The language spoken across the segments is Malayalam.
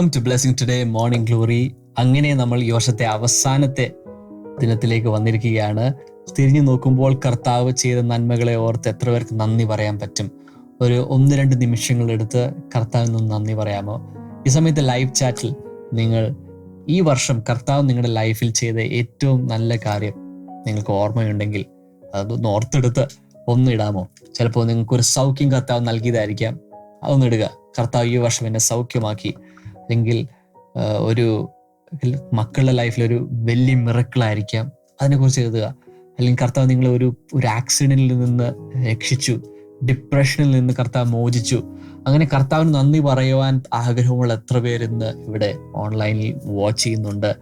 welcome to blessing today morning glory അങ്ങനെ നമ്മൾ ഈ വർഷത്തെ അവസാനത്തെ ദിനത്തിലേക്ക് വന്നിരിക്കുകയാണ്. തിരിഞ്ഞു നോക്കുമ്പോൾ കർത്താവ് ചെയ്ത നന്മകളെ ഓർത്ത് എത്ര പേർക്ക് നന്ദി പറയാൻ പറ്റും? ഒരു ഒന്ന് രണ്ട് നിമിഷങ്ങൾ എടുത്ത് കർത്താവിൽ നിന്ന് നന്ദി പറയാമോ? ഈ സമയത്ത് ലൈവ് ചാറ്റിൽ നിങ്ങൾ ഈ വർഷം കർത്താവ് നിങ്ങളുടെ ലൈഫിൽ ചെയ്ത ഏറ്റവും നല്ല കാര്യം നിങ്ങൾക്ക് ഓർമ്മയുണ്ടെങ്കിൽ അതൊന്ന് ഓർത്തെടുത്ത് ഒന്ന് ഇടാമോ? ചിലപ്പോൾ നിങ്ങൾക്ക് ഒരു സൗഖ്യം കർത്താവ് നൽകിയതായിരിക്കാം. അതൊന്നിടുക കർത്താവ് ഈ വർഷം എന്നെ സൗഖ്യമാക്കി. അല്ലെങ്കിൽ ഒരു മക്കളുടെ ലൈഫിൽ ഒരു വലിയ മിറക്കിളായിരിക്കാം അതിനെക്കുറിച്ച് എഴുതുക. അല്ലെങ്കിൽ കർത്താവ് നിങ്ങളെ ഒരു ഒരു ആക്സിഡന്റിൽ നിന്ന് രക്ഷിച്ചു. ഡിപ്രഷനിൽ നിന്ന് കർത്താവ് മോചിച്ചു. അങ്ങനെ കർത്താവിന് നന്ദി പറയുവാൻ ആഗ്രഹമുള്ള എത്ര പേര് ഇന്ന് ഇവിടെ ഓൺലൈനിൽ വാച്ച് ചെയ്യുന്നുണ്ട്.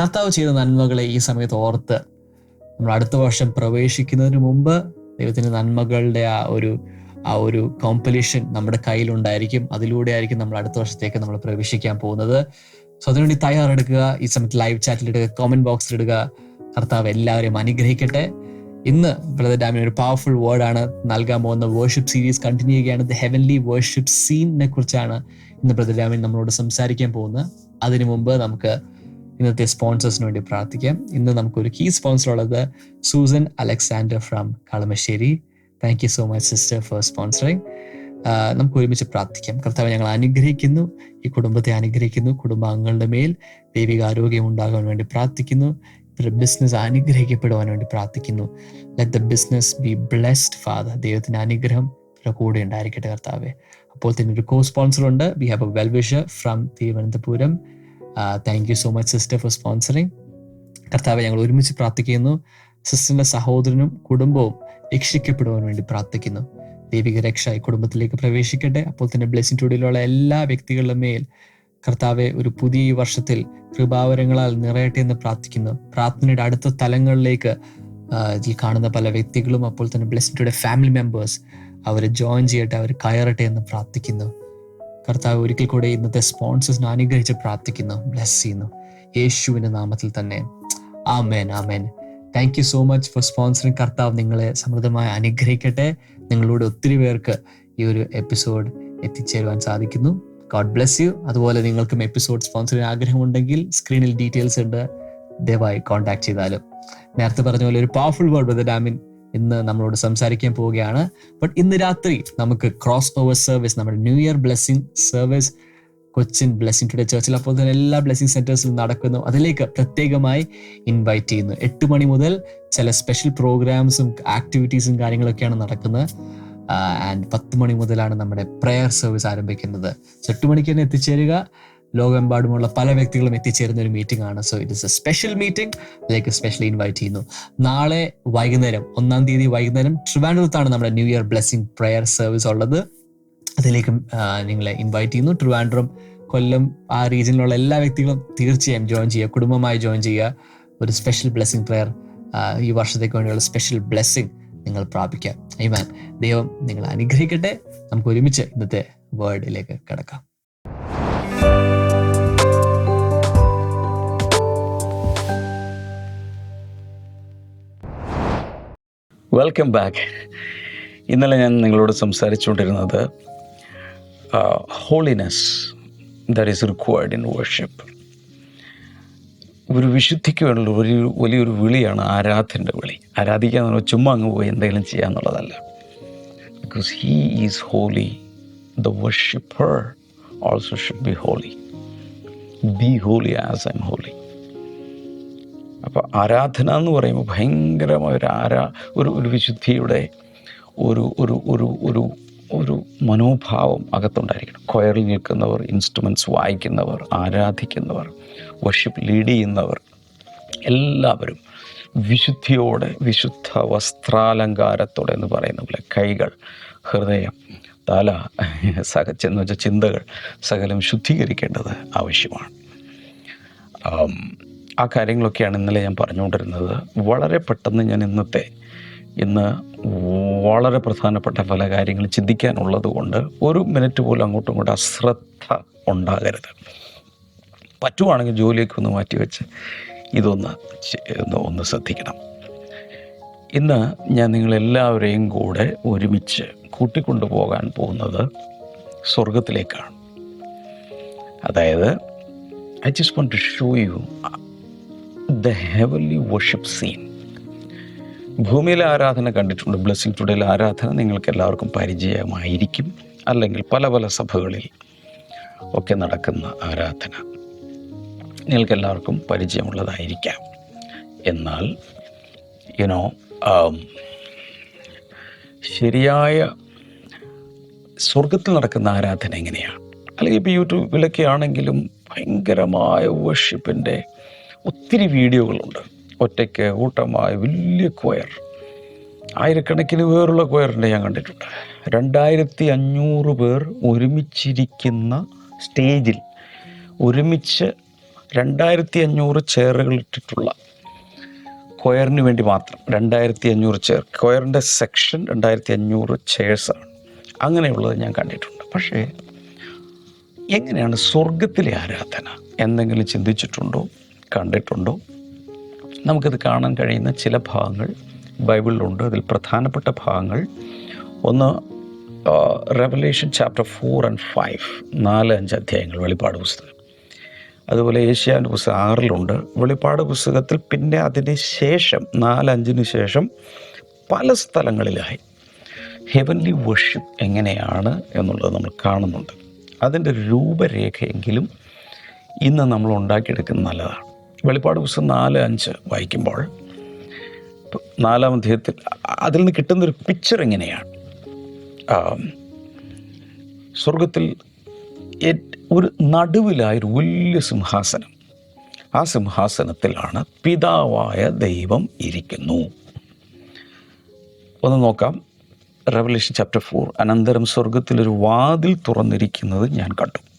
കർത്താവ് ചെയ്ത നന്മകളെ ഈ സമയത്ത് ഓർത്ത് നമ്മൾ അടുത്ത വർഷം പ്രവേശിക്കുന്നതിന് മുമ്പ് ദൈവത്തിന്റെ നന്മകളുടെ ആ ഒരു ആ ഒരു കോമ്പലീഷൻ നമ്മുടെ കയ്യിലുണ്ടായിരിക്കും. അതിലൂടെ ആയിരിക്കും നമ്മൾ അടുത്ത വർഷത്തേക്ക് നമ്മൾ പ്രവേശിക്കാൻ പോകുന്നത്. സോ അതിനുവേണ്ടി തയ്യാറെടുക്കുക ഈ സമയത്ത് ലൈവ് ചാറ്റിൽ ഇടുക കോമന്റ് ബോക്സിൽ ഇടുക. കർത്താവ് എല്ലാവരെയും അനുഗ്രഹിക്കട്ടെ. ഇന്ന് ബ്രദർ ഡാമിന് ഒരു പവർഫുൾ വേർഡാണ് നൽകാൻ പോകുന്ന വേർഷിപ്പ് സീരീസ് കണ്ടിന്യൂ ചെയ്യുകയാണ്. ദ ഹെവൻലി വേർഷിപ്പ് സീനിനെ കുറിച്ചാണ് ഇന്ന് ബ്രദർ ഡാമിൻ നമ്മളോട് സംസാരിക്കാൻ പോകുന്നത്. അതിനു മുമ്പ് നമുക്ക് ഇന്നത്തെ സ്പോൺസേഴ്സിന് വേണ്ടി പ്രാർത്ഥിക്കാം. ഇന്ന് നമുക്കൊരു കീ സ്പോൺസർ ഉള്ളത് Susan Alexander from Kalamassery thank you so much sister for sponsoring നമുക്ക് ഒരുമിച്ച് പ്രാർത്ഥിക്കാം. കർത്താവ് ഞങ്ങൾ അനുഗ്രഹിക്കുന്നു. ഈ കുടുംബത്തെ അനുഗ്രഹിക്കുന്നു. കുടുംബാംഗങ്ങളുടെ മേൽ ദൈവിക ആരോഗ്യം ഉണ്ടാകാൻ വേണ്ടി പ്രാർത്ഥിക്കുന്നു. ബിസിനസ് അനുഗ്രഹിക്കപ്പെടുവാൻ വേണ്ടി പ്രാർത്ഥിക്കുന്നു. Let the business be blessed father ദൈവത്തിന്റെ അനുഗ്രഹം കൂടെ ഉണ്ടായിരിക്കട്ടെ കർത്താവെ. അപ്പോൾ തന്നെ ഒരു കോ സ്പോൺസർ ഉണ്ട്. We have a well wisher from Thiruvananthapuram. Thank you so much sister for sponsoring കർത്താവെ ഞങ്ങൾ ഒരുമിച്ച് പ്രാർത്ഥിക്കുന്നു. സിസ്റ്ററിന്റെ സഹോദരനും കുടുംബവും രക്ഷിക്കപ്പെടുവാൻ വേണ്ടി പ്രാർത്ഥിക്കുന്നു. ദൈവിക രക്ഷ ഈ കുടുംബത്തിലേക്ക് പ്രവേശിക്കട്ടെ. അപ്പോൾ തന്നെ ബ്ലെസ്സിംഗ് ടുഡിലുള്ള എല്ലാ വ്യക്തികളുടെ മേൽ കർത്താവെ ഒരു പുതിയ വർഷത്തിൽ കൃപാവരങ്ങളാൽ നിറയട്ടെ എന്ന് പ്രാർത്ഥിക്കുന്നു. പ്രാർത്ഥനയുടെ അടുത്ത തലങ്ങളിലേക്ക് ഇതിൽ കാണുന്ന പല വ്യക്തികളും അപ്പോൾ തന്നെ ബ്ലെസ്സിംഗ് ടുഡേ ഫാമിലി മെമ്പേഴ്സ് അവരെ ജോയിൻ ചെയ്യട്ടെ അവർ കയറട്ടെ എന്ന് പ്രാർത്ഥിക്കുന്നു. കർത്താവ് ഒരിക്കൽ കൂടെ ഇന്നത്തെ സ്പോൺസേഴ്സിനെ അനുഗ്രഹിച്ച് പ്രാർത്ഥിക്കുന്നു. ബ്ലെസ് ചെയ്യുന്നു. യേശുവിന്റെ നാമത്തിൽ തന്നെ. ആമേൻ ആമേൻ. Thank you so much for sponsoring കർത്താവ് നിങ്ങളെ സമൃദ്ധമായി അനുഗ്രഹിക്കട്ടെ. നിങ്ങളോട് ഒത്തിരി പേർക്ക് ഈ ഒരു എപ്പിസോഡ് എത്തിച്ചേരുവാൻ സാധിക്കുന്നു. ഗോഡ് ബ്ലെസ് യു അതുപോലെ നിങ്ങൾക്കും എപ്പിസോഡ് സ്പോൺസർ ചെയ്യാൻ ആഗ്രഹമുണ്ടെങ്കിൽ സ്ക്രീനിൽ ഡീറ്റെയിൽസ് ഉണ്ട്. ദയവായി കോൺടാക്ട് ചെയ്താലും. നേരത്തെ പറഞ്ഞ പോലെ ഒരു പവർഫുൾ വേർഡ് ബ്രദർ ഡാമിൻ ഇന്ന് നമ്മളോട് സംസാരിക്കാൻ പോവുകയാണ്. ബട്ട് ഇന്ന് രാത്രി നമുക്ക് ക്രോസ് ഓവർ സർവീസ് നമ്മുടെ new year blessing service Cochin blessing today ചേർച്ചിൽ അപ്പോൾ തന്നെ എല്ലാ ബ്ലെസ്സിംഗ് സെന്റേഴ്സിലും നടക്കുന്നു. അതിലേക്ക് പ്രത്യേകമായി ഇൻവൈറ്റ് ചെയ്യുന്നു. എട്ട് മണി മുതൽ ചില സ്പെഷ്യൽ പ്രോഗ്രാംസും ആക്ടിവിറ്റീസും കാര്യങ്ങളൊക്കെയാണ് നടക്കുന്നത്. ആൻഡ് പത്ത് മണി മുതലാണ് നമ്മുടെ പ്രെയർ സർവീസ് ആരംഭിക്കുന്നത്. സോ എട്ട് മണിക്ക് തന്നെ എത്തിച്ചേരുക. ലോകമെമ്പാടുമുള്ള പല വ്യക്തികളും എത്തിച്ചേരുന്ന ഒരു മീറ്റിംഗ് ആണ്. So it is a special meeting അതിലേക്ക് സ്പെഷ്യലി ഇൻവൈറ്റ് ചെയ്യുന്നു. നാളെ വൈകുന്നേരം ഒന്നാം തീയതി വൈകുന്നേരം ട്രിവാൻഡ്രത്താണ് നമ്മുടെ new year blessing prayer service ഉള്ളത്. അതിലേക്കും നിങ്ങളെ ഇൻവൈറ്റ് ചെയ്യുന്നു. ട്രിവാൻഡ്രം കൊല്ലം ആ റീജിയനിലുള്ള എല്ലാ വ്യക്തികളും തീർച്ചയായും ജോയിൻ ചെയ്യുക. കുടുംബമായി ജോയിൻ ചെയ്യുക. ഒരു സ്പെഷ്യൽ ബ്ലെസ്സിങ് പ്രെയർ ഈ വർഷത്തേക്ക് വേണ്ടിയുള്ള സ്പെഷ്യൽ ബ്ലെസ്സിങ് നിങ്ങൾ പ്രാപിക്കാം ഐമാൻ ദൈവം നിങ്ങൾ അനുഗ്രഹിക്കട്ടെ. നമുക്ക് ഒരുമിച്ച് ഇന്നത്തെ വേർഡിലേക്ക് കിടക്കാം. വെൽക്കം ബാക്ക് ഇന്നലെ ഞാൻ നിങ്ങളോട് സംസാരിച്ചുകൊണ്ടിരുന്നത് holiness that is required in worship. ഒരു വിശുദ്ധിക്ക് വേണ്ട ഒരു വലിയൊരു വിളിയാണ് ആരാധന്റെ വിളി. ആരാധിക്കുക എന്ന് പറഞ്ഞാൽ ചുമ്മാ അങ്ങ് പോയി എന്തെങ്കിലും ചെയ്യുക എന്നുള്ളതല്ല. Because he is holy the worshipper also should be holy be holy as I holy അപ്പോൾ ആരാധന എന്ന് പറയുമ്പോൾ ഭയങ്കരമായ ഒരു ആരാ ഒരു ഒരു വിശുദ്ധിയുടെ ഒരു ഒരു ഒരു ഒരു ഒരു മനോഭാവം അകത്തുണ്ടായിരിക്കണം. കൊയറിൽ നിൽക്കുന്നവർ ഇൻസ്ട്രുമെന്റ്സ് വായിക്കുന്നവർ ആരാധിക്കുന്നവർ വർഷിപ്പ് ലീഡ് ചെയ്യുന്നവർ എല്ലാവരും വിശുദ്ധിയോടെ വിശുദ്ധ വസ്ത്രാലങ്കാരത്തോടെ എന്ന് പറയുന്ന പോലെ കൈകൾ ഹൃദയം തല സക എന്ന് വെച്ചാൽ ചിന്തകൾ സകലം ശുദ്ധീകരിക്കേണ്ടത് ആവശ്യമാണ്. ആ കാര്യങ്ങളൊക്കെയാണ് ഇന്നലെ ഞാൻ പറഞ്ഞുകൊണ്ടിരുന്നത്. വളരെ പെട്ടെന്ന് ഞാൻ ഇന്നത്തെ ഇന്ന് വളരെ പ്രധാനപ്പെട്ട പല കാര്യങ്ങൾ ചിന്തിക്കാനുള്ളത് കൊണ്ട് ഒരു മിനിറ്റ് പോലും അങ്ങോട്ടും ഇങ്ങോട്ടും അശ്രദ്ധ ഉണ്ടാകരുത്. പറ്റുവാണെങ്കിൽ ജോലിയൊക്കെ ഒന്ന് മാറ്റിവെച്ച് ഇതൊന്ന് ഒന്ന് ഒന്ന് ശ്രദ്ധിക്കണം. ഇന്ന് ഞാൻ നിങ്ങളെല്ലാവരെയും കൂടെ ഒരുമിച്ച് കൂട്ടിക്കൊണ്ടു പോകാൻ പോകുന്നത് സ്വർഗത്തിലേക്കാണ് അതായത് I just want to show you the heavenly worship scene ഭൂമിയിലെ ആരാധന കണ്ടിട്ടുണ്ട്. ബ്ലെസ്സിങ് ടുഡേയിലെ ആരാധന നിങ്ങൾക്ക് എല്ലാവർക്കും പരിചയമായിരിക്കും. അല്ലെങ്കിൽ പല പല സഭകളിൽ ഒക്കെ നടക്കുന്ന ആരാധന നിങ്ങൾക്ക് എല്ലാവർക്കും പരിചയമുള്ളതായിരിക്കാം. എന്നാൽ യുനോ ശരിയായ സ്വർഗത്തിൽ നടക്കുന്ന ആരാധന എങ്ങനെയാണ്? അല്ലെങ്കിൽ ഇപ്പോൾ യൂട്യൂബിലൊക്കെ ആണെങ്കിലും ഭയങ്കരമായ വർഷിപ്പിന്റെ ഒത്തിരി വീഡിയോകളുണ്ട്. ഒറ്റയ്ക്ക് കൂട്ടമായ വലിയ കൊയർ ആയിരക്കണക്കിന് പേരുള്ള കൊയറിന്റെ ഞാൻ കണ്ടിട്ടുണ്ട്. രണ്ടായിരത്തി അഞ്ഞൂറ് പേർ ഒരുമിച്ചിരിക്കുന്ന സ്റ്റേജിൽ ഒരുമിച്ച് രണ്ടായിരത്തി അഞ്ഞൂറ് ചെയറുകൾ ഇട്ടിട്ടുള്ള കൊയറിന് വേണ്ടി മാത്രം രണ്ടായിരത്തി അഞ്ഞൂറ് ചെയർ. കൊയറിന്റെ സെക്ഷൻ രണ്ടായിരത്തി അഞ്ഞൂറ് ചെയർസാണ് അങ്ങനെയുള്ളത് ഞാൻ കണ്ടിട്ടുണ്ട്. പക്ഷേ എങ്ങനെയാണ് സ്വർഗത്തിലെ ആരാധന? എന്തെങ്കിലും ചിന്തിച്ചിട്ടുണ്ടോ? കണ്ടിട്ടുണ്ടോ? നമുക്കിത് കാണാൻ കഴിയുന്ന ചില ഭാഗങ്ങൾ ബൈബിളിലുണ്ട്. അതിൽ പ്രധാനപ്പെട്ട ഭാഗങ്ങൾ. ഒന്ന് revelation chapter four and five നാല് അഞ്ച് അധ്യായങ്ങൾ വെളിപ്പാട് പുസ്തകം. അതുപോലെ ഏഷ്യാന്റെ പുസ്തകം ആറിലുണ്ട്. വെളിപ്പാട് പുസ്തകത്തിൽ പിന്നെ അതിന് ശേഷം നാലഞ്ചിന് ശേഷം പല സ്ഥലങ്ങളിലായി. ഹെവൻലി വർഷിപ്പ് എങ്ങനെയാണ് എന്നുള്ളത് നമ്മൾ കാണുന്നുണ്ട്. അതിന്റെ രൂപരേഖയെങ്കിലും ഇന്ന് നമ്മൾ ഉണ്ടാക്കിയെടുക്കുന്നത് നല്ലതാണ്. വെളിപ്പാട് പുസ്തകം നാല് അഞ്ച് വായിക്കുമ്പോൾ നാലാം അധ്യായത്തിൽ അതിൽ നിന്ന് കിട്ടുന്നൊരു പിക്ചർ എങ്ങനെയാണ്? സ്വർഗത്തിൽ ഒരു നടുവിലായ ഒരു വലിയ സിംഹാസനം. ആ സിംഹാസനത്തിലാണ് പിതാവായ ദൈവം ഇരിക്കുന്നു. ഒന്ന് നോക്കാം. റെവലേഷൻ ചാപ്റ്റർ ഫോർ അനന്തരം സ്വർഗത്തിലൊരു വാതിൽ തുറന്നിരിക്കുന്നത് ഞാൻ കണ്ടു.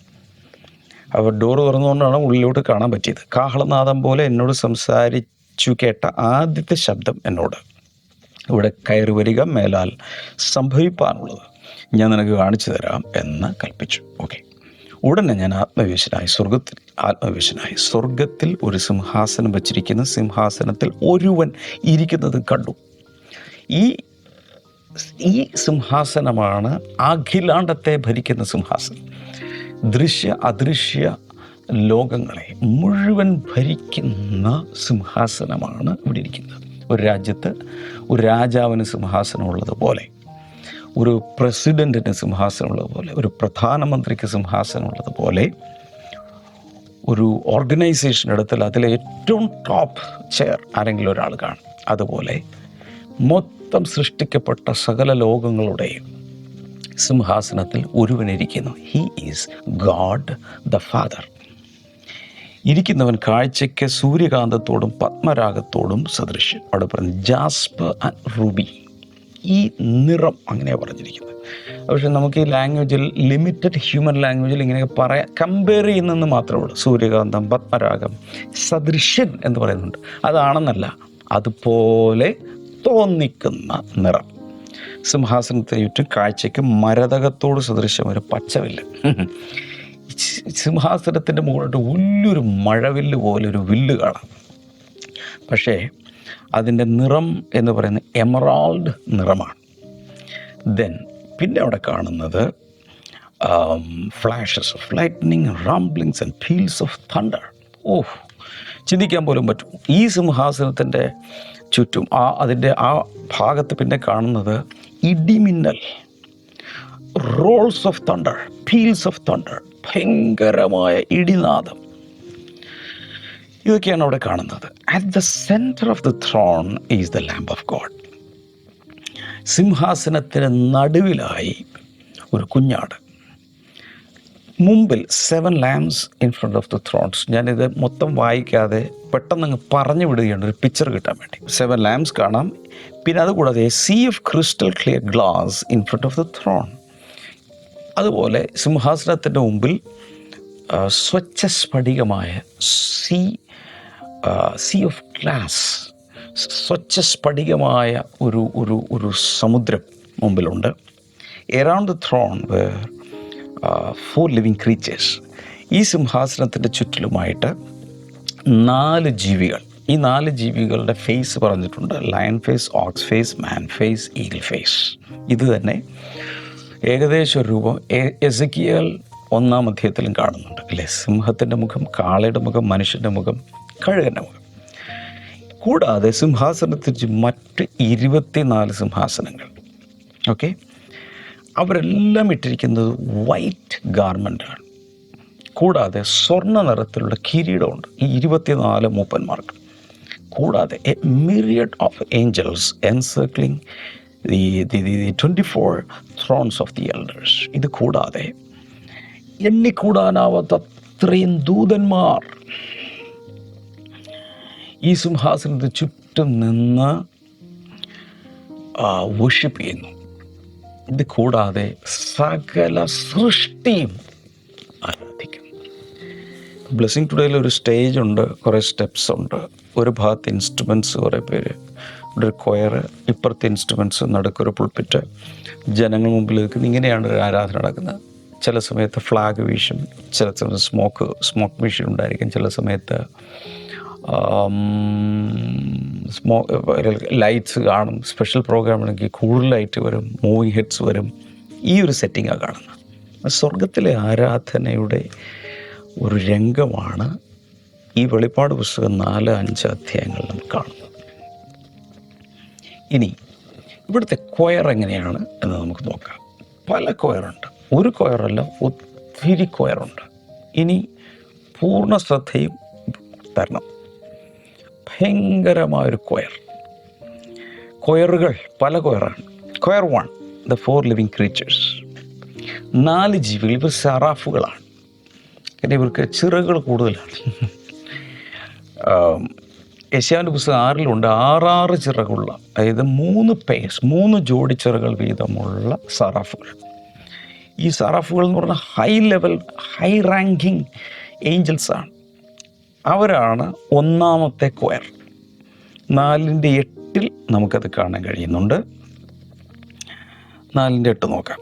അവർ ഡോറ് തുറന്നുകൊണ്ടാണ് ഉള്ളിലോട്ട് കാണാൻ പറ്റിയത്. കാഹളനാദം പോലെ എന്നോട് സംസാരിച്ചു കേട്ട ആദ്യത്തെ ശബ്ദം എന്നോട്. ഇവിടെ കയറി വരിക മേലാൽ സംഭവിപ്പാനുള്ളത് ഞാൻ നിനക്ക് കാണിച്ചു തരാം എന്ന് കൽപ്പിച്ചു. ഓക്കെ ഉടനെ ഞാൻ ആത്മവിവശനായി സ്വർഗത്തിൽ ആത്മവിവശനായി സ്വർഗത്തിൽ ഒരു സിംഹാസനം വച്ചിരിക്കുന്ന. സിംഹാസനത്തിൽ ഒരുവൻ ഇരിക്കുന്നത് കണ്ടു. ഈ ഈ സിംഹാസനമാണ് അഖിലാണ്ടത്തെ ഭരിക്കുന്ന സിംഹാസനം. ദൃശ്യ അദൃശ്യ ലോകങ്ങളെ മുഴുവൻ ഭരിക്കുന്ന സിംഹാസനമാണ് ഇവിടെ ഇരിക്കുന്നത്. ഒരു രാജ്യത്ത് ഒരു രാജാവിന് സിംഹാസനമുള്ളതുപോലെ ഒരു പ്രസിഡന്റിന് സിംഹാസനമുള്ളതുപോലെ ഒരു പ്രധാനമന്ത്രിക്ക് സിംഹാസനമുള്ളതുപോലെ ഒരു ഓർഗനൈസേഷൻ എടുത്താൽ അതിലെ ഏറ്റവും ടോപ്പ് ചെയർ ആരെങ്കിലും ഒരാൾ കാണും. അതുപോലെ മൊത്തം സൃഷ്ടിക്കപ്പെട്ട സകല ലോകങ്ങളുടെയും സിംഹാസനത്തിൽ ഒരുവനിരിക്കുന്നു. He is God the father ഇരിക്കുന്നവൻ കാഴ്ചയ്ക്ക് സൂര്യകാന്തത്തോടും പത്മരാഗത്തോടും സദൃശ്യം അവിടെ പറഞ്ഞു ജാസ്പ് ആൻഡ് റുബി. ഈ നിറം അങ്ങനെയാണ് പറഞ്ഞിരിക്കുന്നത്. പക്ഷെ നമുക്ക് ഈ ലാംഗ്വേജിൽ ലിമിറ്റഡ് ഹ്യൂമൻ ലാംഗ്വേജിൽ ഇങ്ങനെയൊക്കെ പറയാം കമ്പയർ ചെയ്യുന്നെന്ന് മാത്രമേ ഉള്ളൂ. സൂര്യകാന്തം പത്മരാഗം സദൃശ്യൻ എന്ന് പറയുന്നുണ്ട്. അതാണെന്നല്ല അതുപോലെ തോന്നിക്കുന്ന നിറം. സിംഹാസനത്തിന് ചുറ്റും കാഴ്ചയ്ക്ക് മരതകത്തോട് സദൃശ്യം ഒരു പച്ചവില്ല്. സിംഹാസനത്തിന്റെ മുകളിലോട്ട് വലിയൊരു മഴവില്ല് പോലെ ഒരു വില്ല് കാണാം. പക്ഷേ അതിന്റെ നിറം എന്ന് പറയുന്നത് എമറാൾഡ് നിറമാണ്. ദെൻ പിന്നെ അവിടെ കാണുന്നത് flashes of lightning rumblings and peals of thunder oh ചിന്തിക്കാൻ പോലും പറ്റും. ഈ സിംഹാസനത്തിന്റെ ചുറ്റും ആ അതിന്റെ ആ ഭാഗത്ത് പിന്നെ കാണുന്നത് ഇടിമിന്നൽ rolls of thunder peals of thunder ഭയങ്കരമായ ഇടിനാദം. ഇതൊക്കെയാണ് അവിടെ കാണുന്നത്. At the center of the throne is the lamb of God സിംഹാസനത്തിന് നടുവിലായി ഒരു കുഞ്ഞാട്. മുമ്പിൽ seven lambs in front of the thrones ഞാനിത് മൊത്തം വായിക്കാതെ പെട്ടെന്ന് അങ്ങ് പറഞ്ഞു വിടുകയാണ്. ഒരു പിക്ചർ കിട്ടാൻ വേണ്ടി. സെവൻ ലാംസ് കാണാം. പിന്നെ അതുകൂടാതെ sea of crystal clear glass in front of the throne അതുപോലെ സിംഹാസനത്തിന്റെ മുമ്പിൽ സ്വച്ഛസ്ഫടികമായ സ്വച്ഛ സ്ഫടികമായ സീ സീ ഓഫ് ഗ്ലാസ് സ്വച്ഛ സ്ഫടികമായ ഒരു ഒരു ഒരു സമുദ്രം മുമ്പിലുണ്ട്. Around the throne were four living creatures ഈ സിംഹാസനത്തിന്റെ ചുറ്റിലുമായിട്ട് നാല് ജീവികൾ. ഈ നാല് ജീവികളുടെ ഫേസ് പറഞ്ഞിട്ടുണ്ട്. Lion face ox face man face eagle face ഇത് തന്നെ ഏകദേശം രൂപം. എസക്കിയൽ ഒന്നാം അധ്യായത്തിലും കാണുന്നുണ്ട്. അല്ലേ? സിംഹത്തിന്റെ മുഖം കാളയുടെ മുഖം മനുഷ്യന്റെ മുഖം കഴുകന്റെ മുഖം. കൂടാതെ സിംഹാസനത്തിൽ മറ്റ് ഇരുപത്തിനാല് സിംഹാസനങ്ങൾ. ഓക്കെ അവരെല്ലാം ഇട്ടിരിക്കുന്നത് വൈറ്റ് ഗാർമെന്റാണ് കൂടാതെ സ്വർണ നിറത്തിലുള്ള കിരീടമുണ്ട്. ഈ ഇരുപത്തിനാല് മൂപ്പന്മാർക്ക്. കൂടാതെ a myriad of angels encircling the the the twenty four thrones of the elders ഇത് കൂടാതെ എണ്ണിക്കൂടാനാവാത്ത അത്രയും ദൂതന്മാർ. ഈ സിംഹാസനത്തിന് ചുറ്റും നിന്ന് വർഷിപ്പ് ചെയ്യുന്നു. ഇത് കൂടാതെ സകല സൃഷ്ടിയും ആരാധിക്കും. ബ്ലെസ്സിങ് ടുഡേയിൽ ഒരു സ്റ്റേജ് ഉണ്ട് കുറേ സ്റ്റെപ്സ് ഉണ്ട്. ഒരു ഭാഗത്ത് ഇൻസ്ട്രുമെന്റ്സ് കുറേ പേര് ഇവിടെ ഒരു കൊയർ ഇപ്പുറത്തെ ഇൻസ്ട്രുമെന്റ്സ് നടക്കൊരു പുൾപ്പിറ്റ് ജനങ്ങൾ മുമ്പിൽ ഇങ്ങനെയാണ് ഒരു ആരാധന നടക്കുന്നത്. ചില സമയത്ത് ഫ്ലാഗ് വീശും ചില സമയത്ത് സ്മോക്ക് സ്മോക്ക് വീശും ഉണ്ടായിരിക്കും ചില സമയത്ത് സ്മോ ലൈറ്റ്സ് കാണും സ്പെഷ്യൽ പ്രോഗ്രാം ആണെങ്കിൽ കൂടുതൽ ലൈറ്റ് വരും മൂവി ഹെഡ്സ് വരും. ഈ ഒരു സെറ്റിങ്ങാണ് കാണുന്നത്. സ്വർഗത്തിലെ ആരാധനയുടെ ഒരു രംഗമാണ് ഈ വെളിപ്പാട് പുസ്തകം നാല് അഞ്ച് അധ്യായങ്ങളിൽ നമുക്ക് കാണുന്നത്. ഇനി ഇവിടുത്തെ കൊയർ എങ്ങനെയാണ് എന്ന് നമുക്ക് നോക്കാം. പല കൊയറുണ്ട് ഒരു കൊയറല്ല ഒത്തിരി കൊയറുണ്ട് ഇനി പൂർണ ശ്രദ്ധയും തരണം. ഭയങ്കരമായൊരു കൊയർ. കൊയറുകൾ പല കൊയറാണ്. Choir one the four living creatures. നാല് ജീവികൾ ഇവർ സറാഫുകളാണ്. കാരണം ഇവർക്ക് ചിറകുകൾ കൂടുതലാണ്. യശാന്റെ പുസ്തകം ആറിലുണ്ട് ആറാറ് ചിറകുള്ള അതായത് മൂന്ന് പേസ് മൂന്ന് ജോഡി ചിറകൾ വീതമുള്ള സറാഫുകൾ. ഈ സറാഫുകൾ എന്ന് പറഞ്ഞാൽ ഹൈ ലെവൽ ഹൈ റാങ്കിങ് ഏഞ്ചൽസാണ് അവരാണ് ഒന്നാമത്തെ കൊയർ. നാലിന്റെ എട്ടിൽ നമുക്കത് കാണാൻ കഴിയുന്നുണ്ട്. നാലിന്റെ എട്ട് നോക്കാം.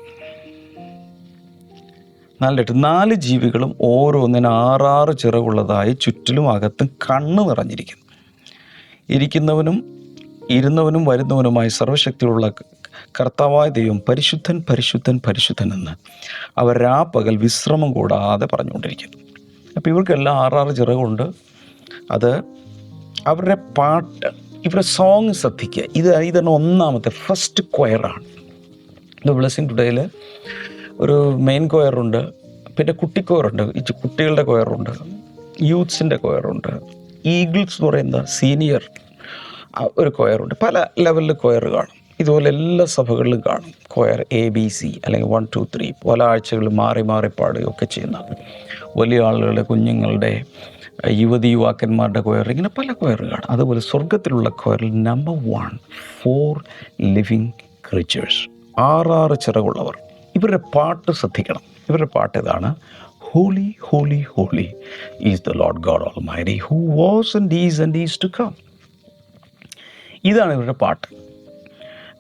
നാലിന്റെ എട്ട്. നാല് ജീവികളും ഓരോന്നിന് ആറാറ് ചിറകുള്ളതായി ചുറ്റിലും അകത്തും കണ്ണ് നിറഞ്ഞിരിക്കുന്നു. ഇരിക്കുന്നവനും ഇരുന്നവനും വരുന്നവനുമായി സർവശക്തിയുള്ള കർത്താവായ ദൈവം പരിശുദ്ധൻ പരിശുദ്ധൻ പരിശുദ്ധൻ എന്ന് അവർ രാപ്പകൽ വിശ്രമം കൂടാതെ പറഞ്ഞുകൊണ്ടിരിക്കുന്നു. അപ്പോൾ ഇവർക്കെല്ലാം ആറാറ് ചിറകുണ്ട്. അത് അവരുടെ പാട്ട് ഇവരുടെ സോങ് ശ്രദ്ധിക്കുക. ഇത് ഇതാണ് ഒന്നാമത്തെ ഫസ്റ്റ് ക്വയറാണ് ഇത് ബ്ലെസ്സിങ് ടുഡേയിൽ ഒരു മെയിൻ കൊയറുണ്ട് പിന്നെ കുട്ടി ഈ കുട്ടികളുടെ കൊയറുണ്ട് യൂത്ത്സിന്റെ കൊയറുണ്ട് ഈഗിൾസ് എന്ന് പറയുന്ന സീനിയർ ഒരു കൊയറുണ്ട് പല ലെവലിൽ കൊയർ കാണും. ഇതുപോലെ എല്ലാ സഭകളിലും കാണും. കോയർ എ ബി സി അല്ലെങ്കിൽ വൺ ടു ത്രീ പല ആഴ്ചകൾ മാറി മാറി പാടുകയൊക്കെ ചെയ്യുന്ന വലിയ ആളുകളുടെ കുഞ്ഞുങ്ങളുടെ യുവതി യുവാക്കന്മാരുടെ കൊയർ ഇങ്ങനെ പല കൊയർ അതുപോലെ സ്വർഗത്തിലുള്ള കൊയറിൽ number one four living creatures ആറാറ് ചിറകുള്ളവർ. ഇവരുടെ പാട്ട് ശ്രദ്ധിക്കണം. ഇവരുടെ പാട്ട് ഇതാണ് holy holy holy is the lord God almighty who was and is and is to come ഇതാണ് ഇവരുടെ പാട്ട്.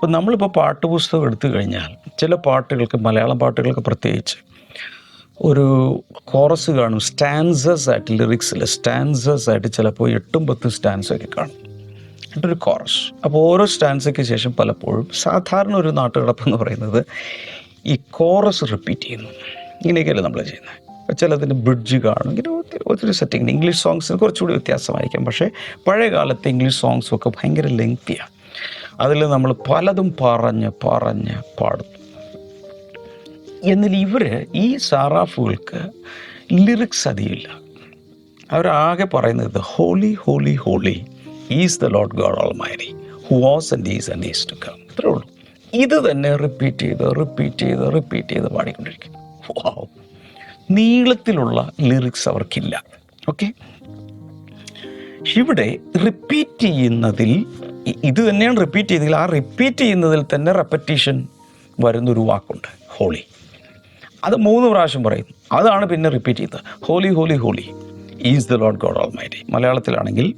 അപ്പോൾ നമ്മളിപ്പോൾ പാട്ട് പുസ്തകം എടുത്തു കഴിഞ്ഞാൽ ചില പാട്ടുകൾക്ക് മലയാളം പാട്ടുകൾക്ക് പ്രത്യേകിച്ച് ഒരു കോറസ് കാണും സ്റ്റാൻസസ് ആയിട്ട് ലിറിക്സിൽ സ്റ്റാൻസസ് ആയിട്ട് ചിലപ്പോൾ എട്ടും പത്തും സ്റ്റാൻസ് ഒക്കെ കാണും. എന്നിട്ടൊരു കോറസ്. അപ്പോൾ ഓരോ സ്റ്റാൻസയ്ക്ക് ശേഷം പലപ്പോഴും സാധാരണ ഒരു നാട്ടുകിടപ്പ് എന്ന് പറയുന്നത് ഈ കോറസ് റിപ്പീറ്റ് ചെയ്യുന്നു. ഇങ്ങനെയൊക്കെയല്ലേ നമ്മൾ ചെയ്യുന്നത്. ചിലതിന് ബ്രിഡ്ജ് കാണും ഇങ്ങനെ ഒത്തിരി ഒത്തിരി സെറ്റിംഗ് ഇംഗ്ലീഷ് സോങ്സിന് കുറച്ചുകൂടി വ്യത്യാസമായിരിക്കും. പക്ഷേ പഴയ കാലത്തെ ഇംഗ്ലീഷ് സോങ്സും ഒക്കെ ഭയങ്കര ലെങ്തിയാണ് അതിൽ നമ്മൾ പലതും പറഞ്ഞ് പറഞ്ഞ് പാടുന്നു. എന്നാൽ ഇവർ ഈ സാറാഫുകൾക്ക് ലിറിക്സ് അധികമില്ല. അവരാകെ പറയുന്നത് holy holy holy is the lord God almighty who was and is and is to come ഇത്രേ ഉള്ളൂ. ഇത് തന്നെ റിപ്പീറ്റ് ചെയ്ത് റിപ്പീറ്റ് ചെയ്ത് റിപ്പീറ്റ് ചെയ്ത് പാടിക്കൊണ്ടിരിക്കും നീളത്തിലുള്ള ലിറിക്സ് അവർക്കില്ല. ഓക്കെ ഇവിടെ റിപ്പീറ്റ് ചെയ്യുന്നതിൽ ഇത് തന്നെയാണ് റിപ്പീറ്റ് ചെയ്യുന്നതിൽ ആ റിപ്പീറ്റ് ചെയ്യുന്നതിൽ തന്നെ റെപ്പറ്റീഷൻ വരുന്നൊരു വാക്കുണ്ട് ഹോളി അത് മൂന്ന് പ്രാവശ്യം പറയുന്നു അതാണ് പിന്നെ റിപ്പീറ്റ് ചെയ്യുന്നത്. Holy holy holy is the lord God almighty മലയാളത്തിലാണെങ്കിൽ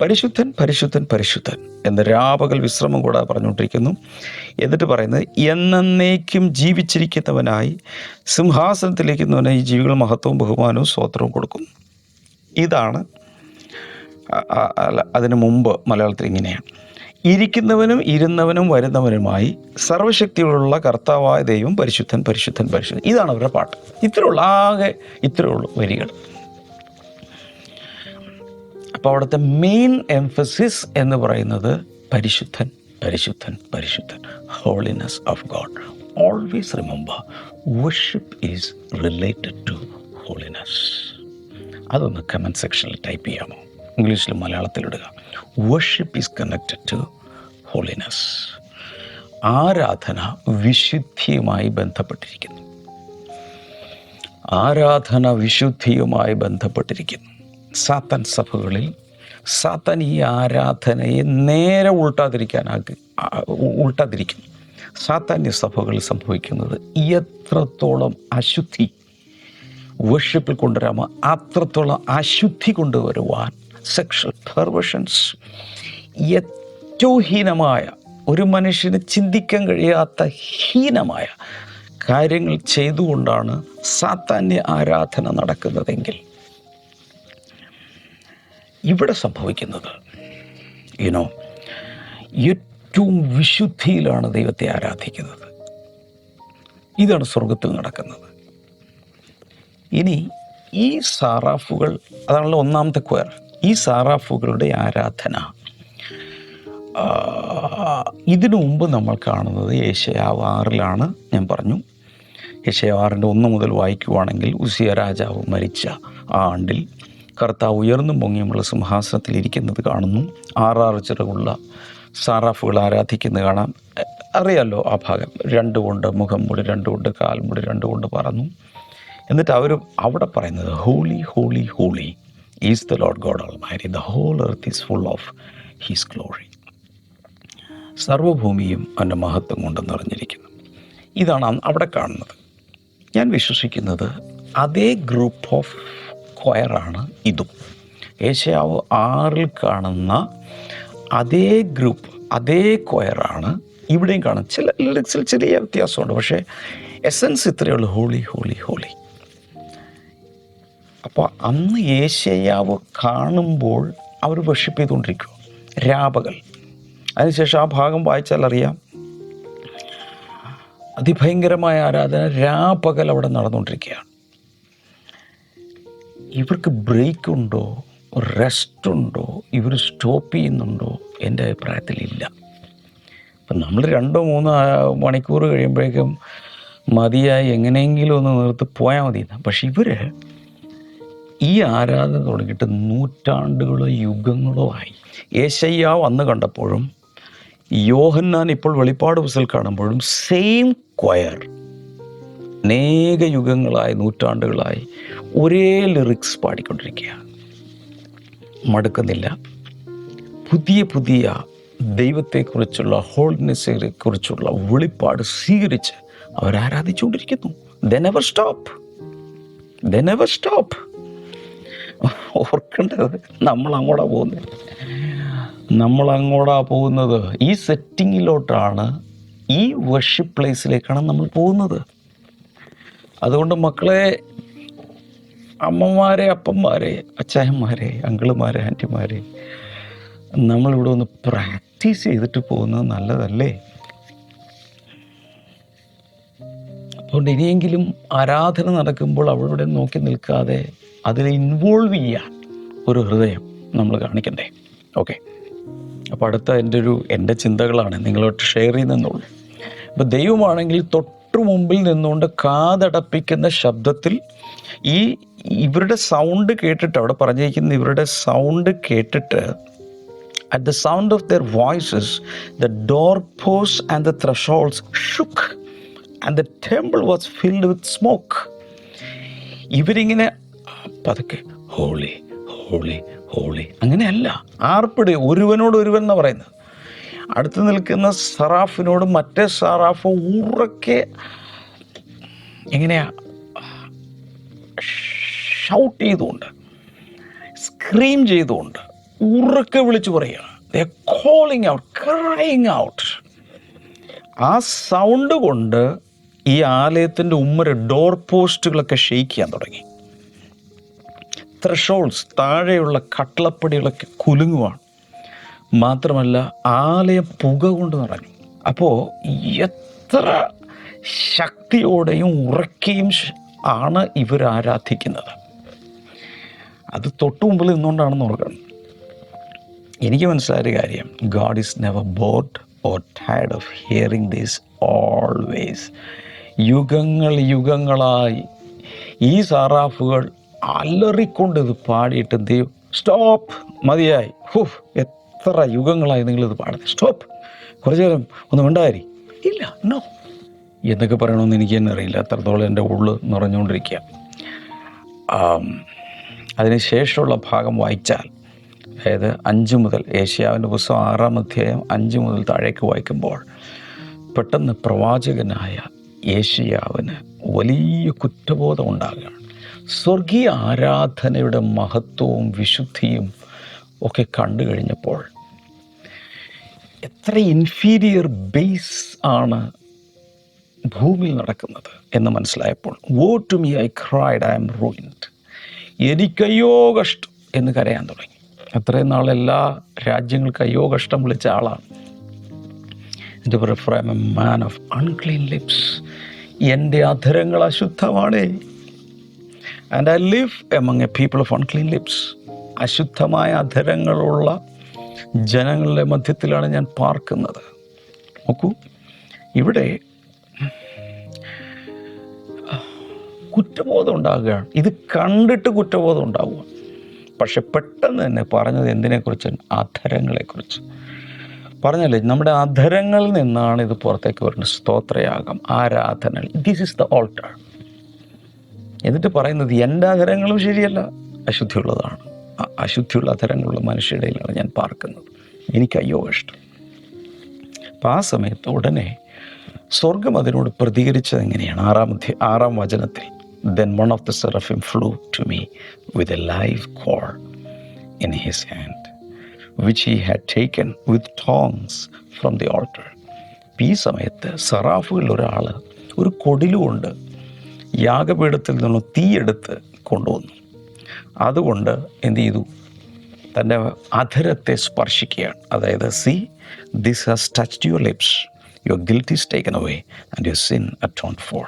പരിശുദ്ധൻ പരിശുദ്ധൻ പരിശുദ്ധൻ എന്ന് രാപകൽ വിശ്രമം കൂടാതെ പറഞ്ഞുകൊണ്ടിരിക്കുന്നു. എന്നിട്ട് പറയുന്നത് എന്നേക്കും ജീവിച്ചിരിക്കുന്നവനായി സിംഹാസനത്തിലേക്കുന്നവനായി ജീവികൾ മഹത്വവും ബഹുമാനവും സ്വോത്രവും കൊടുക്കും. ഇതാണ് അതിന് മുമ്പ് മലയാളത്തിൽ ഇങ്ങനെയാണ്. ഇരിക്കുന്നവനും ഇരുന്നവനും വരുന്നവനുമായി സർവശക്തിയുള്ള കർത്താവായ ദൈവം പരിശുദ്ധൻ പരിശുദ്ധൻ പരിശുദ്ധൻ. ഇതാണ് അവരുടെ പാട്ട്. ഇത്രയുള്ള ആകെ ഇത്രയുള്ള വരികൾ. അപ്പോൾ അവിടുത്തെ മെയിൻ എംഫസിസ് എന്ന് പറയുന്നത് പരിശുദ്ധൻ പരിശുദ്ധൻ പരിശുദ്ധൻ. Holiness of God always remember worship is related to holiness അതൊന്ന് കമന്റ് സെക്ഷനിൽ ടൈപ്പ് ചെയ്യാമോ? ഇംഗ്ലീഷിലും മലയാളത്തിലിടുക. Worship is connected to holiness ആരാധന വിശുദ്ധിയുമായി ബന്ധപ്പെട്ടിരിക്കുന്നു. ആരാധന വിശുദ്ധിയുമായി ബന്ധപ്പെട്ടിരിക്കുന്നു. സാത്തൻ സഭകളിൽ സാത്തൻ ഈ ആരാധനയെ നേരെ ഉൾട്ടാതിരിക്കാനാക്കി ഉൾട്ടാതിരിക്കുന്നു സാത്താന്യ സഭകളിൽ സംഭവിക്കുന്നത് എത്രത്തോളം അശുദ്ധി? വർഷിപ്പിൽ കൊണ്ടുവരാമോ? അത്രത്തോളം അശുദ്ധി കൊണ്ടുവരുവാൻ സെക്ഷൽ പെർവഷൻസ് ഏറ്റവും ഹീനമായ ഒരു മനുഷ്യന് ചിന്തിക്കാൻ കഴിയാത്ത ഹീനമായ കാര്യങ്ങൾ ചെയ്തുകൊണ്ടാണ് സാത്താന്യ ആരാധന നടക്കുന്നതെങ്കിൽ ഇവിടെ സംഭവിക്കുന്നത് യുനോ ഏറ്റവും വിശുദ്ധിയിലാണ് ദൈവത്തെ ആരാധിക്കുന്നത്. ഇതാണ് സ്വർഗത്തിൽ നടക്കുന്നത്. ഇനി ഈ സാറാഫുകൾ അതാണല്ലോ ഒന്നാമത്തെ ക്വയർ ഈ സാറാഫുകളുടെ ആരാധന. ഇതിനു മുമ്പ് നമ്മൾ കാണുന്നത് ഏഷ്യാവ് ആറിലാണ്. ഞാൻ പറഞ്ഞു ഏഷ്യാവ് ആറിന്റെ ഒന്ന് മുതൽ വായിക്കുവാണെങ്കിൽ ഉസിയ രാജാവ് മരിച്ച ആ ആണ്ടിൽ കർത്താവ് ഉയർന്നും പൊങ്ങിയുമുള്ള സിംഹാസനത്തിൽ ഇരിക്കുന്നത് കാണുന്നു. ആറാറ് ചിറകുള്ള സാറാഫുകൾ ആരാധിക്കുന്നത് കാണാം. അറിയാമല്ലോ ആ ഭാഗം. രണ്ട് കൊണ്ട് മുഖം മൂടി രണ്ട് കൊണ്ട് കാൽമുടി രണ്ട് കൊണ്ട് പറന്നു. എന്നിട്ട് അവർ അവിടെ പറയുന്നത് holy holy holy. The lord God almighty the whole earth is full of his glory സർവഭൂമിയും അവന്റെ മഹത്വം കൊണ്ട് നിറഞ്ഞിരിക്കുന്നു ഇതാണ് അവിടെ കാണുന്നത്. ഞാൻ വിശ്വസിക്കുന്നത് അതേ ഗ്രൂപ്പ് ഓഫ് ക്വയറാണ് ഇതും. ഏഷ്യാവ് ആറിൽ കാണുന്ന അതേ ഗ്രൂപ്പ് അതേ ക്വയറാണ് ഇവിടെയും കാണുന്നത്. ചില ലിറിക്സിൽ ചെറിയ വ്യത്യാസമുണ്ട്. പക്ഷേ എസൻസ് ഇത്രയേ ഉള്ളൂ. ഹോളി ഹോളി ഹോളി അപ്പോൾ അന്ന് യേശയ്യാവ് കാണുമ്പോൾ അവർ വർഷിപ്പ് ചെയ്തുകൊണ്ടിരിക്കുക. രാപകൽ. അതിനുശേഷം ആ ഭാഗം വായിച്ചാൽ അറിയാം. അതിഭയങ്കരമായ ആരാധന രാപകൽ അവിടെ നടന്നുകൊണ്ടിരിക്കുകയാണ്. ഇവർക്ക് ബ്രേക്ക് ഉണ്ടോ? റെസ്റ്റ് ഉണ്ടോ? ഇവർ സ്റ്റോപ്പ് ചെയ്യുന്നുണ്ടോ? എന്റെ അഭിപ്രായത്തിൽ ഇല്ല. അപ്പം നമ്മൾ രണ്ടോ മൂന്നോ മണിക്കൂർ കഴിയുമ്പോഴേക്കും മതിയായി എങ്ങനെയെങ്കിലും ഒന്ന് നിർത്തി പോയാൽ മതി പക്ഷെ ഇവർ ഈ ആരാധന തുടങ്ങിയിട്ട് നൂറ്റാണ്ടുകളോ യുഗങ്ങളോ ആയി. യേശയ്യ അന്ന് കണ്ടപ്പോഴും യോഹന്നാൻ ഇപ്പോൾ വെളിപ്പാട് പുസ്തകം കാണുമ്പോഴും സെയിം ക്വയർ അനേക യുഗങ്ങളായി നൂറ്റാണ്ടുകളായി ഒരേ ലിറിക്സ് പാടിക്കൊണ്ടിരിക്കുകയാണ്. മടുക്കുന്നില്ല. പുതിയ പുതിയ ദൈവത്തെക്കുറിച്ചുള്ള ഹോൾനെസ്സിനെ കുറിച്ചുള്ള വെളിപ്പാട് സ്വീകരിച്ച് അവർ ആരാധിച്ചുകൊണ്ടിരിക്കുന്നു they never stop they never stop ഓർക്കേണ്ടത്? നമ്മൾ അങ്ങോട്ടാ പോകുന്നത് നമ്മൾ അങ്ങോട്ടാ പോകുന്നത്. ഈ സെറ്റിങ്ങിലോട്ടാണ് ഈ വർഷിപ്പ് പ്ലേസിലേക്കാണ് നമ്മൾ പോകുന്നത്. അതുകൊണ്ട് മക്കളെ അമ്മമാരെ അപ്പന്മാരെ അച്ചായന്മാരെ അങ്കിളുമാരെ ആന്റിമാരെ നമ്മളിവിടെ ഒന്ന് പ്രാക്ടീസ് ചെയ്തിട്ട് പോകുന്നത് നല്ലതല്ലേ? അതുകൊണ്ട് ഇനിയെങ്കിലും ആരാധന നടക്കുമ്പോൾ അവിടെ നോക്കി നിൽക്കാതെ അതിൽ ഇൻവോൾവ് ചെയ്യാൻ ഒരു ഹൃദയം നമ്മൾ കാണിക്കണ്ടേ? ഓക്കെ അപ്പോൾ അടുത്ത എന്റെ ഒരു എന്റെ ചിന്തകളാണ് നിങ്ങളോട്ട് ഷെയർ ചെയ്യുന്നുള്ളൂ അപ്പോൾ ദൈവമാണെങ്കിൽ തൊട്ടു മുമ്പിൽ നിന്നുകൊണ്ട് കാതടപ്പിക്കുന്ന ശബ്ദത്തിൽ ഈ ഇവരുടെ സൗണ്ട് കേട്ടിട്ട് അവിടെ പറഞ്ഞിരിക്കുന്ന ഇവരുടെ സൗണ്ട് കേട്ടിട്ട് at the sound of their their the door posts and the thresholds shook and the temple was filled with smoke ഇവരിങ്ങനെ പതുക്കെ ഹോളി ഹോളി ഹോളി. അങ്ങനെയല്ല ആർപ്പിടി ഒരുവനോട് ഒരുവൻ എന്ന് പറയുന്നത്. അടുത്ത് നിൽക്കുന്ന സറാഫിനോട് മറ്റേ സറാഫ് ഉറക്കെ എങ്ങനെയാ ഷൗട്ട് ചെയ്തുകൊണ്ട് സ്ക്രീം ചെയ്തുകൊണ്ട് ഉറക്കെ വിളിച്ചു പറയുക. കോളിങ് ഔട്ട് ക്രൈങ് ഔട്ട് ആ സൗണ്ട് കൊണ്ട് ഈ ആലയത്തിന്റെ ഉമ്മര ഡോർ പോസ്റ്റുകളൊക്കെ ഷെയ്ക്ക് ചെയ്യാൻ തുടങ്ങി. ത്രഷോൾസ് താഴെയുള്ള കട്ടളപ്പടികളൊക്കെ കുലുങ്ങുവാണ്. മാത്രമല്ല ആലയം പുക കൊണ്ട് നിറഞ്ഞു. അപ്പോൾ എത്ര ശക്തിയോടെയും ഉറക്കെയും ആണ് ഇവർ ആരാധിക്കുന്നത്. അത് തൊട്ടു മുമ്പിൽ നിന്നുകൊണ്ടാണെന്ന് ഓർക്കണം. എനിക്ക് മനസ്സിലായൊരു കാര്യം. God is never bored or tired of hearing these always യുഗങ്ങൾ യുഗങ്ങളായി ഈ സാറാഫുകൾ അലറിക്കൊണ്ട് ഇത് പാടിയിട്ട് എന്ത് ചെയ്യും? സ്റ്റോപ്പ് മതിയായി. ഹുഫ് എത്ര യുഗങ്ങളായി നിങ്ങളിത് പാടുന്നത്. സ്റ്റോപ്പ് കുറച്ച് നേരം ഒന്ന് ഉണ്ടായി ഇല്ല നോ എന്തൊക്കെ പറയണമെന്ന് എനിക്ക് തന്നെ അറിയില്ല. അത്രത്തോളം എന്റെ ഉള്ള് നിറഞ്ഞുകൊണ്ടിരിക്കുക. അതിനുശേഷമുള്ള ഭാഗം വായിച്ചാൽ അതായത് അഞ്ച് മുതൽ ഏഷ്യാവിന്റെ പുസ്തകം ആറാം അധ്യായം അഞ്ച് മുതൽ താഴേക്ക് വായിക്കുമ്പോൾ പെട്ടെന്ന് പ്രവാചകനായ ഏഷ്യാവിന് വലിയ കുറ്റബോധം ഉണ്ടാകുകയാണ്. സ്വർഗീയ ആരാധനയുടെ മഹത്വവും വിശുദ്ധിയും ഒക്കെ കണ്ടു കഴിഞ്ഞപ്പോൾ എത്ര ഇൻഫീരിയർ ബേസ് ആണ് ഭൂമിയിൽ നടക്കുന്നത് എന്ന് മനസ്സിലായപ്പോൾ woe to me I cried I am ruined എനിക്കയ്യോ കഷ്ടം എന്ന് കരയാൻ തുടങ്ങി. അത്രയും നാൾ എല്ലാ രാജ്യങ്ങൾക്ക് അയ്യോ കഷ്ടം വിളിച്ച ആളാണ്. എന്റെ prefer I am a man of unclean lips എന്റെ അധരങ്ങൾ അശുദ്ധമാണ്. And I live among a people of unclean lips അശുദ്ധമായ അധരങ്ങളുള്ള ജനങ്ങളുടെ മധ്യത്തിലാണ് ഞാൻ പാർക്കുന്നത്. നോക്കൂ. ഇവിടെ കുറ്റബോധം ഉണ്ടാകുകയാണ്. ഇത് കണ്ടിട്ട് കുറ്റബോധം ഉണ്ടാവുക. പക്ഷെ പെട്ടെന്ന് തന്നെ പറഞ്ഞത് എന്തിനെക്കുറിച്ച് അധരങ്ങളെക്കുറിച്ച്. പറഞ്ഞല്ലേ നമ്മുടെ അധരങ്ങളിൽ നിന്നാണ് ഇത് പുറത്തേക്ക് വരുന്നത്. സ്തോത്രയാഗം ആരാധന ദിസ് ഇസ് ദ ഓൾട്ടർ എന്നിട്ട് പറയുന്നത് എന്റെ അധരങ്ങളും ശരിയല്ല. അശുദ്ധിയുള്ളതാണ്. അശുദ്ധിയുള്ള അധരങ്ങളുള്ള മനുഷ്യരുടെയിലാണ് ഞാൻ പാർക്കുന്നത്. എനിക്ക് അയ്യോ ഇഷ്ടം. അപ്പം ആ സമയത്ത് ഉടനെ സ്വർഗം അതിനോട് പ്രതികരിച്ചത് എങ്ങനെയാണ്? ആറാം ആറാം വചനത്തിൽ then one of the seraphim flew to me with a live coal in his hand which he had taken with tongs from the altar ഈ സമയത്ത് സറാഫുകളിൽ ഒരാൾ ഒരു കൊടിലുകൊണ്ട് യാഗപീഠത്തിൽ നിന്ന് തീയെടുത്ത് കൊണ്ടുവന്നു. അതുകൊണ്ട് എന്തു ചെയ്തു? തന്റെ അധരത്തെ സ്പർശിക്കുകയാണ്. അതായത് see this has touch your lips your guilt is taken away and your sin atone for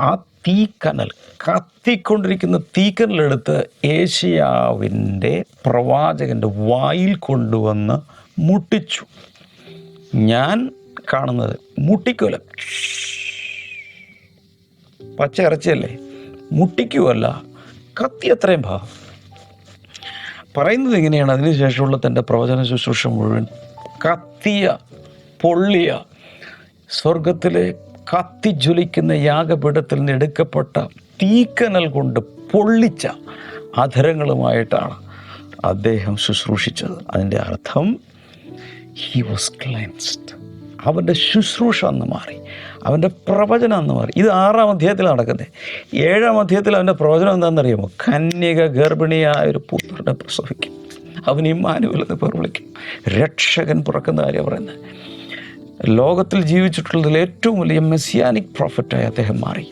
ആ തീക്കനൽ കത്തിക്കൊണ്ടിരിക്കുന്ന തീക്കനലെടുത്ത് ഏഷ്യാവിന്റെ പ്രവാചകന്റെ വായിൽ കൊണ്ടുവന്ന് മുട്ടിച്ചു. ഞാൻ കാണുന്നത് മുട്ടിക്കൂല. പച്ച ഇറച്ചിയല്ലേ? മുട്ടിക്കുമല്ല കത്തി അത്രയും ഭാ. പറയുന്നത് എങ്ങനെയാണ് അതിനുശേഷമുള്ള തന്റെ പ്രവചന ശുശ്രൂഷ മുഴുവൻ. കത്തിയ പൊള്ളിയ സ്വർഗത്തിലെ കത്തിജ്വലിക്കുന്ന യാഗപീഠത്തിൽ നിന്ന് എടുക്കപ്പെട്ട തീക്കനൽ കൊണ്ട് പൊള്ളിച്ച അധരങ്ങളുമായിട്ടാണ് അദ്ദേഹം ശുശ്രൂഷിച്ചത്. അതിന്റെ അർത്ഥം ഹി വാസ് ക്ലെൻസ്ഡ് അവന്റെ ശുശ്രൂഷ അന്ന് മാറി. അവന്റെ പ്രവചനം അന്ന് മാറി. ഇത് ആറാം അധ്യായത്തിൽ നടക്കുന്നത്. ഏഴാം അധ്യായത്തിൽ അവന്റെ പ്രവചനം എന്താണെന്നറിയുമോ? കന്യക ഗർഭിണിയായ ഒരു പുത്രനെ പ്രസവിക്കും. അവൻ ഇമ്മാനുവൽ എന്ന് പേർ വിളിക്കും. രക്ഷകൻ പുറക്കുന്ന കാര്യം പറയുന്നത്. ലോകത്തിൽ ജീവിച്ചിട്ടുള്ളതിൽ ഏറ്റവും വലിയ മെസ്സിയാനിക് പ്രോഫിറ്റായി അദ്ദേഹം മാറി.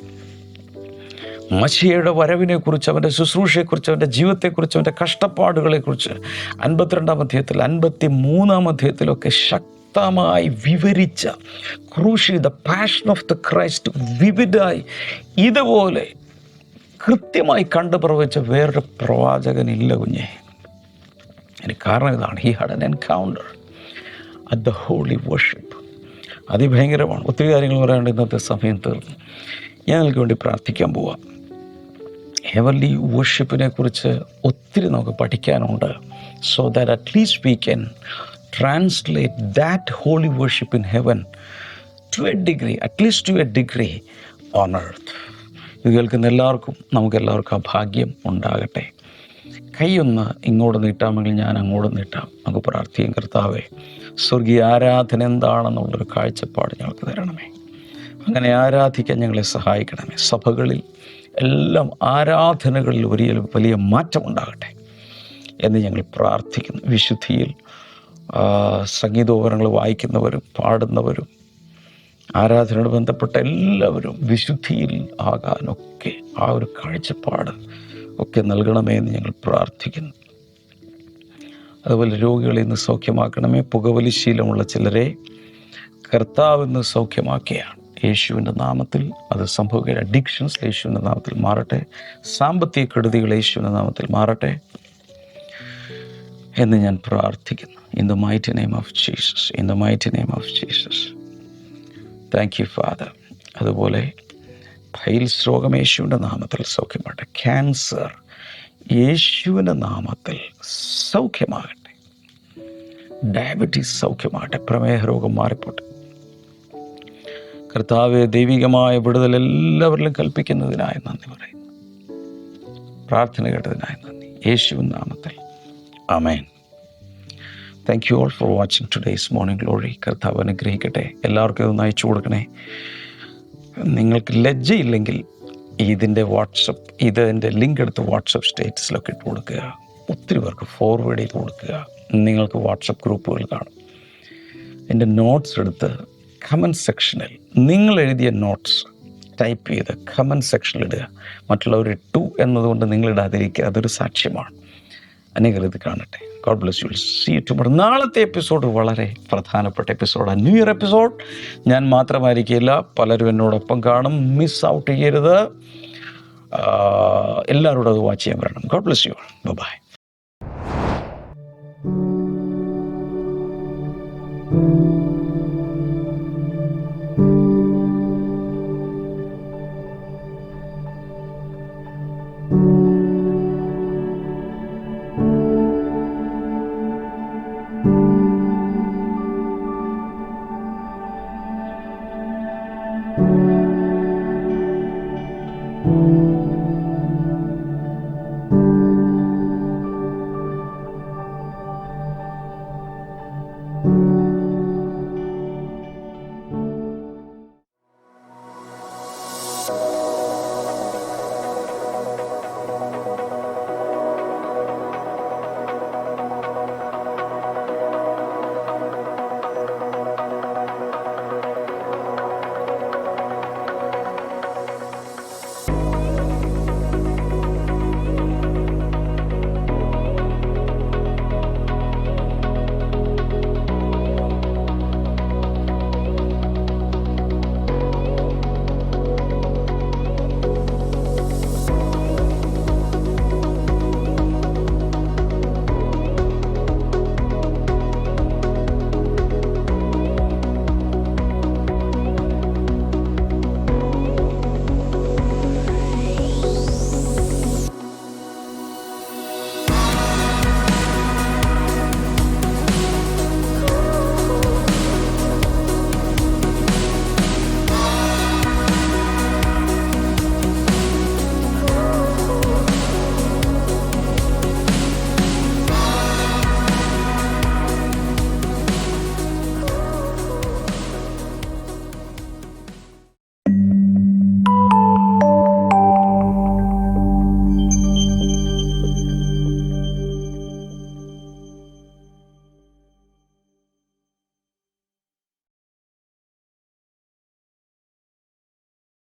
മഷിയയുടെ വരവിനെക്കുറിച്ച് അവന്റെ ശുശ്രൂഷയെക്കുറിച്ച് അവന്റെ ജീവിതത്തെക്കുറിച്ച് അവന്റെ കഷ്ടപ്പാടുകളെക്കുറിച്ച് അൻപത്തിരണ്ടാം അധ്യായത്തിൽ അൻപത്തി മൂന്നാം അധ്യായത്തിലൊക്കെ ശക്തമായി വിവരിച്ച ക്രൂശി the passion of the Christ വിവിധായി ഇതുപോലെ കൃത്യമായി കണ്ടു പ്രവചിച്ച വേറൊരു പ്രവാചകനില്ല കുഞ്ഞെ. അതിന് കാരണം ഇതാണ്. He had an encounter at the holy worship അതിഭയങ്കരമാണ്. ഒത്തിരി കാര്യങ്ങൾ പറയാണ്ട് ഇന്നത്തെ സമയം തീർന്നു. ഞാൻ നിങ്ങൾക്ക് വേണ്ടി പ്രാർത്ഥിക്കാൻ പോവാം. ഹെവർലി വർഷിപ്പിനെ കുറിച്ച് ഒത്തിരി നമുക്ക് പഠിക്കാനുണ്ട്. So that at least we can translate that holy worship in heaven to a degree at least to a degree on earth ഇത് കേൾക്കുന്ന എല്ലാവർക്കും നമുക്കെല്ലാവർക്കും ആ ഭാഗ്യം ഉണ്ടാകട്ടെ. കൈയൊന്ന് ഇങ്ങോട്ട് നീട്ടാമെങ്കിൽ ഞാൻ അങ്ങോട്ട് നീട്ടാം. നമുക്ക് പ്രാർത്ഥിക്കും കർത്താവേ സ്വർഗീയ ആരാധന എന്താണെന്നുള്ളൊരു കാഴ്ചപ്പാട് ഞങ്ങൾക്ക് തരണമേ. അങ്ങനെ ആരാധിക്കാൻ ഞങ്ങളെ സഹായിക്കണമേ. സഭകളിൽ എല്ലാം ആരാധനകളിൽ വലിയ വലിയ മാറ്റമുണ്ടാകട്ടെ എന്ന് ഞങ്ങൾ പ്രാർത്ഥിക്കുന്നു. വിശുദ്ധിയിൽ സംഗീതോപകരണങ്ങൾ വായിക്കുന്നവരും പാടുന്നവരും ആരാധനയോട് ബന്ധപ്പെട്ട എല്ലാവരും വിശുദ്ധിയിൽ ആകാനൊക്കെ ആ ഒരു കാഴ്ചപ്പാട് ഒക്കെ നൽകണമേ എന്ന് ഞങ്ങൾ പ്രാർത്ഥിക്കുന്നു. അതുപോലെ രോഗികളെ ഇന്ന് സൗഖ്യമാക്കണമേ. പുകവലി ശീലമുള്ള ചിലരെ കർത്താവ് ഇന്ന് സൗഖ്യമാക്കിയാണ് യേശുവിന്റെ നാമത്തിൽ അത് സംഭവിക്കുക അഡിക്ഷൻസ് യേശുവിന്റെ നാമത്തിൽ മാറട്ടെ. സാമ്പത്തിക കെടുതികൾ യേശുവിന്റെ നാമത്തിൽ മാറട്ടെ. എന്ന് ഞാൻ പ്രാർത്ഥിക്കുന്നു. In the might name of Jesus in the might name of Jesus thank you father അതുപോലെ ഫൈൽസ് രോഗം യേശുവിന്റെ നാമത്തിൽ സൗഖ്യമാകട്ടെ. ക്യാൻസർ യേശുവിന്റെ നാമത്തിൽ സൗഖ്യമാകട്ടെ. ഡയബറ്റീസ് സൗഖ്യമാകട്ടെ. പ്രമേഹ രോഗം മാറിപ്പോട്ടെ. കർത്താവ് ദൈവികമായ വിടുതൽ എല്ലാവരിലും കൽപ്പിക്കുന്നതിനായി നന്ദി പറയുന്നു. പ്രാർത്ഥന കേട്ടതിനായി നന്ദി. യേശുവിൻ നാമത്തിൽ അമേൻ thank you all for watching today's morning glory കർത്താവ് അനുഗ്രഹിക്കട്ടെ. എല്ലാവർക്കും ഇതൊന്ന് അയച്ചു കൊടുക്കണേ. നിങ്ങൾക്ക് ലജ്ജയില്ലെങ്കിൽ ഇതിന്റെ വാട്സപ്പ് ഇതിന്റെ ലിങ്ക് എടുത്ത് വാട്സപ്പ് സ്റ്റേറ്റസിലൊക്കെ ഇട്ട് കൊടുക്കുക. ഒത്തിരി പേർക്ക് ഫോർവേഡ് ചെയ്ത് കൊടുക്കുക. നിങ്ങൾക്ക് വാട്സപ്പ് ഗ്രൂപ്പുകൾ കാണും. എന്റെ നോട്ട്സ് എടുത്ത് കമന്റ് സെക്ഷനിൽ നിങ്ങൾ എഴുതിയ നോട്ട്സ് ടൈപ്പ് ചെയ്ത് കമന്റ് സെക്ഷനിൽ ഇടുക. മറ്റുള്ളവർ ഇട്ടു എന്നതുകൊണ്ട് നിങ്ങളിടാതിരിക്കുക. അതൊരു സാക്ഷ്യമാണ്. അനേകർ കാണട്ടെ. God bless you see tomorrow നാളത്തെ എപ്പിസോഡ് വളരെ പ്രധാനപ്പെട്ട എപ്പിസോഡാണ് ന്യൂ ഇയർ എപ്പിസോഡ് ഞാൻ മാത്രമായിരിക്കില്ല. പലരും എന്നോടൊപ്പം കാണും. മിസ് ഔട്ട് ചെയ്യരുത്. എല്ലാവരോടും അത് വാച്ച് ചെയ്യാൻ വരണം. God bless U by